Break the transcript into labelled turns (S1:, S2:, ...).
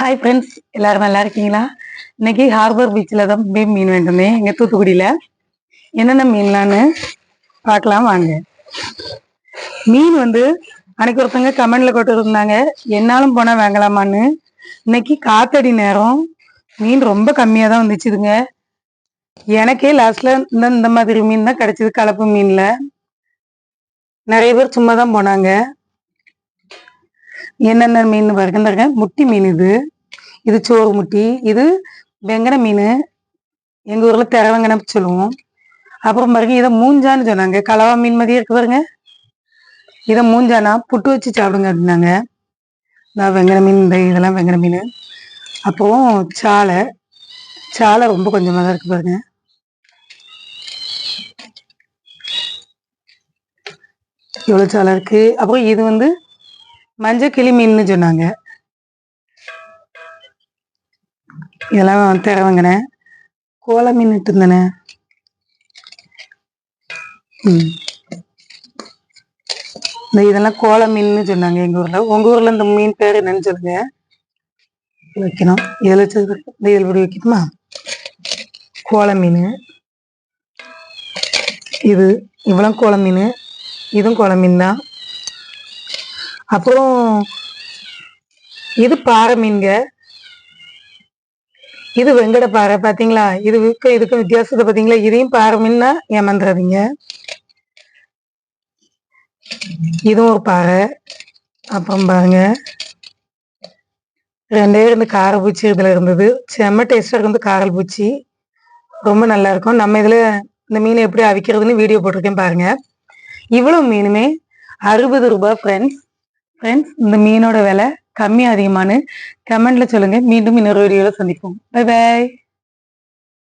S1: Hi friends எல்லாரும் நல்லா இருக்கீங்களா? இன்னைக்கு ஹார்பர் பீச்சில் தான் போய் மீன் வேண்டுமே எங்கள் தூத்துக்குடியில். என்னென்ன மீன்லான்னு பார்க்கலாம் வாங்க. மீன் வந்து அன்னைக்கு ஒருத்தவங்க கமெண்ட்ல கொட்டிருந்தாங்க என்னாலும் போனால் வாங்கலாமான்னு. இன்னைக்கு காத்தடி நேரம். மீன் ரொம்ப கம்மியாக தான் வந்துச்சுதுங்க. எனக்கே லாஸ்ட்ல இந்த இந்த மாதிரி மீன் தான் கிடச்சிது கலப்பு மீனில். நிறைய பேர் சும்மா தான் போனாங்க. என்னென்ன மீன் பாருங்க. முட்டி மீன் இது. இது சோறு முட்டி. இது வெங்கட மீன். எங்கள் ஊரில் திரவங்கன சொல்லுவோம். அப்புறம் பாருங்க இதை மூஞ்சான்னு சொன்னாங்க. கலவா மீன் மாதிரியே இருக்கு பாருங்க. இதை மூஞ்சானா? புட்டு வச்சு சாப்பிடுங்க அப்படின்னாங்க. நான் வெங்கட மீன் இந்த இதெல்லாம் வெங்கட மீன். அப்புறம் சாலை. சாலை ரொம்ப கொஞ்சமாக தான் இருக்கு பாருங்க. இவ்வளோ சாலை இருக்கு? அப்புறம் இது வந்து மஞ்சள் கிளி மீன்னு சொன்னாங்க. இதெல்லாம் திறவங்கண்ணே கோல மீன் இருந்தேனே ம். இந்த இதெல்லாம் கோல மீன்னு சொன்னாங்க எங்க ஊர்ல. உங்க ஊர்ல இந்த மீன் பேர் என்னன்னு சொல்லுங்க. வைக்கணும். இதில் இந்த இதில் இப்படி வைக்கணுமா கோல மீன். இது இவ்வளோ கோல மீன். இதுவும் கோல மீன் தான். அப்புறம் இது பாறை மீன்க இது வெங்கட பாறை பார்த்தீங்களா இதுக்கும் இதுக்கும் வித்தியாசத்தை பார்த்தீங்களா இதையும் பாறை மீன்னா ஏமாந்துடாதீங்க இதுவும் ஒரு பாறை. அப்புறம் பாருங்க. ரெண்டே ரெண்டு காரப்பூச்சி இதில் இருந்தது. செம்ம டேஸ்டாக இருந்து காரல் பூச்சி. ரொம்ப நல்லா இருக்கும். நம்ம இதில் இந்த மீனை எப்படி அவிக்கிறதுன்னு வீடியோ போட்டிருக்கேன் பாருங்க. இவ்வளோ மீனுமே அறுபது ரூபாய் ஃப்ரெண்ட்ஸ் ஃப்ரெண்ட்ஸ் இந்த மீனோட விலை கம்மி அதிகமானு கமெண்ட்ல சொல்லுங்க. மீண்டும் இன்னொரு வீடியோவில் சந்திப்போம். Bye bye